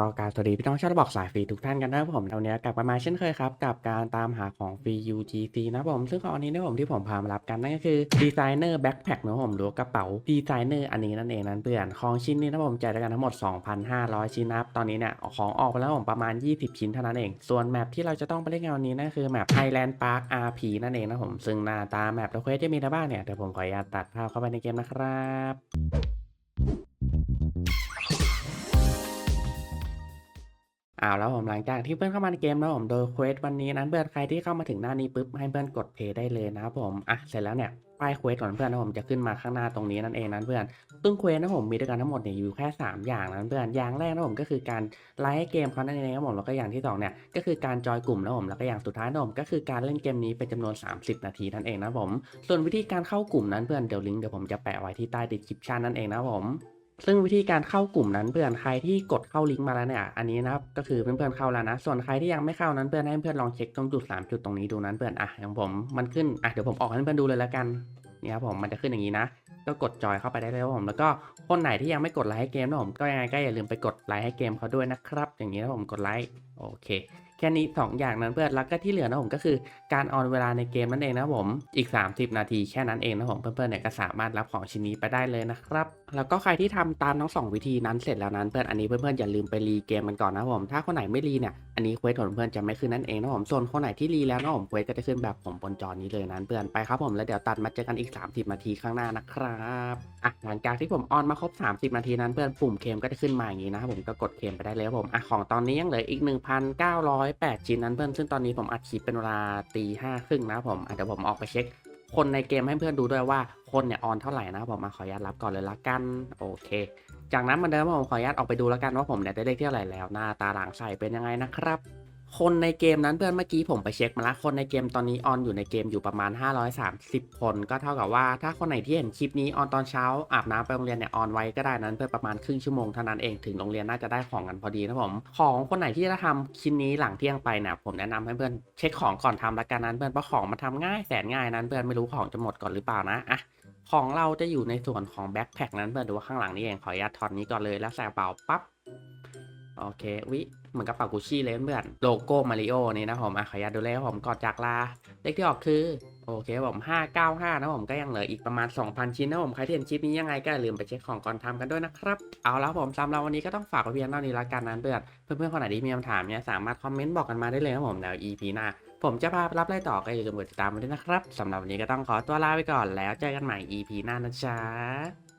ก็กาบสวัสดีพี่น้องชาวบอกสายฟรีทุกท่านกันนะครับผมวันนี้กลับมาเช่นเคยครับ กับการตามหาของฟรี UGC นะผมซึ่งของอันนี้นะผมที่ผมพามารับกันนั่นก็คือดีไซเนอร์แบ็คแพคนะผมหรือกระเป๋าดีไซเนอร์อันนี้นั่นเองนั้นเพื่อนของชิ้นนี้นะผมจ่ายด้กันทั้งหมด 2,500 ชิ้นนะครับตอนนี้เนี่ยของออกไปแล้วผมประมาณ 20 ชิ้นเท่านั้นเอง ส่วนแมปที่เราจะต้องไปเล่นกันวันนี้นั่นคือแมป Highland Park RP นั่นเองนะผมซึ่งหน้าตาแมปและเควสจะมีอะบ้างเนี่ยเดี๋ยวผมขออนุญาตตัดภาพเข้าไปในเกมนะครับ อ้าวแล้วผมหลังจากที่เพื่อนเข้ามาในเกมแล้วผมโดยเควสวันนี้นั้นเพื่อนใครที่เข้ามาถึงหน้านี้ปุ๊บให้เพื่อนกดเพย์ได้เลยนะครับผมอะเสร็จแล้วเนี่ยป้ายเควสของเพื่อนนะผมจะขึ้นมาข้างหน้าตรงนี้นั่นเองนั้นเพื่อนซึ่งเควสนะผมมีด้วยกันทั้งหมดเนี่ยอยู่แค่ 3 อย่างนั้นเพื่อนอย่างแรกนะผมก็คือการไลฟ์เกมเขานั่นเองครับผมแล้วก็อย่างที่สองเนี่ยก็คือการจอยกลุ่มนะผมแล้วก็อย่างสุดท้ายนะผมก็คือการเล่นเกมนี้เป็นจำนวน 30 นาทีนั่นเองนะผมส่วนวิธีการเข้ากลุ่มนั้นเพื่อนเดี๋ยวลิงก์เดี๋ยวผมจะแปะไว้ที่ใต้ดีคริปชันนั่นเองนะผม ซึ่งวิธีการเข้ากลุ่มนั้นเพื่อนใครที่กดเข้าลิงก์มาแล้วเนี่ย อันนี้นะครับก็คือเพื่อนๆเข้าแล้วนะ ส่วนใครที่ยังไม่เข้านั้นเพื่อนให้เพื่อนลองเช็คตรงจุด3จุดตรงนี้ดูนั้นเพื่อนอะอย่างผมมันขึ้นอะเดี๋ยวผมออกให้เพื่อนดูเลยแล้วกันเนี่ยครับผมมันจะขึ้นอย่างนี้นะ ก็กดจอยเข้าไปได้เลยครับผมแล้วก็คนไหนที่ยังไม่กดไลค์ให้เกมนะผมก็ยังไงก็อย่าลืมไปกดไลค์ให้เกมเขาด้วยนะครับ อย่างนี้นะผมกดไลค์โอเค แค่นี้สองอย่างนั้นเพื่อนแล้วก็ที่เหลือนะผมก็คือการออนเวลาในเกมนั่นเองนะผมอีก 30 นาทีแค่นั้นเองนะผมเพื่อนๆเนี่ยก็สามารถรับของชิ้นนี้ไปได้เลยนะครับ แล้วก็ใครที่ทำตามทั้งสองวิธีนั้นเสร็จแล้วนั้นเพื่อนอันนี้เพื่อนๆอย่าลืมไปรีเกมมันก่อนนะผมถ้าคนไหนไม่รีเนี่ยอันนี้เควสของเพื่อนจะไม่ขึ้นนั่นเองนะผมส่วนคนไหนที่รีแล้วนะผมเควสก็จะขึ้นแบบผมบนจอนี้เลยนั้นเพื่อนไปครับผมแล้วเดี๋ยวตัดมาเจอกันอีก 30 นาทีข้างหน้านะครับ อะหลังจากที่ผมออนมาครบ 30 นาทีนั้นเพื่อนปุ่มเคมก็จะขึ้นมาอย่างนี้นะครับผมก็กดเคมไปได้เลยครับผมอะของตอนนี้ยังเหลืออีก 1,908 ชิ้นนั้นเพื่อนซึ่งตอนนี้ผมอัดคลิปเป็นเวลาตีห้าครึ่งนะครับผมอะเดี๋ยวผมออกไปเช็ค คนในเกมให้เพื่อนดูด้วยว่าคนเนี่ยออนเท่าไหร่นะครับผมมาขออนุญาตรับก่อนเลยละกันโอเค จากนั้นมาเดิมผมขออนุญาตออกไปดูแล้วกันว่าผมเนี่ยได้เลขเท่าไหร่แล้วหน้าตาหลังใส่เป็นยังไงนะครับ คนในเกมนั้นเพื่อนเมื่อกี้ผมไปเช็คมาแล้วคนในเกมตอนนี้ออนอยู่ในเกมอยู่ประมาณ 530 คน ก็เท่ากับว่าถ้าคนไหนที่เห็นคลิปนี้ออนตอนเช้าอาบน้ำไปโรงเรียนเนี่ยออนไว้ก็ได้นั้นเพื่อประมาณครึ่งชั่วโมงเท่านั้นเองถึงโรงเรียนน่าจะได้ของกันพอดีนะผมของคนไหนที่จะทำชิ้นนี้หลังเที่ยงไปเนี่ยผมแนะนำให้เพื่อนเช็คของก่อนทำละกันนั้นเพื่อนเพราะของมันทำง่ายแสนง่ายนั้นเพื่อนไม่รู้ของจะหมดก่อนหรือเปล่านะอะของเราจะอยู่ในส่วนของแบ็คแพคนั้นเพื่อนดูว่าข้างหลังนี่เองขออนุญาตถอดนี้ก่อนเลยแล้วใส่กระเป๋าปั๊บโอเควิ เหมือนกระเป๋ากุชชี่เลยเพื่อนโลโก้มาริโอนี่นะผมอะขออนุญาตดูเลผมก่อนจากลา เลขที่ออกคือโอเคผม595 นะผมก็ยังเหลืออีกประมาณ 2,000 ชิ้นนะผมใครที่เห็นคลิปนี้ยังไงก็อย่าลืมไปเช็คของก่อนทำกันด้วยนะครับ เอาแล้วผมสำหรับวันนี้ก็ต้องฝากไว้เพียงเท่านี้ละกันนั้นเพื่อนเพื่อนๆคนไหนที่มีคำถามเนี่ยสามารถคอมเมนต์บอกกันมาได้เลยนะผมเดี๋ยว EP หน้าผมจะพาไปรับไล่ต่อก็อย่าลืมกดติดตามมาด้วยนะครับสำหรับวันนี้ก็ต้องขอตัวลาไปก่อนแล้วเจอกันใหม่ EP หน้านะจ๊ะ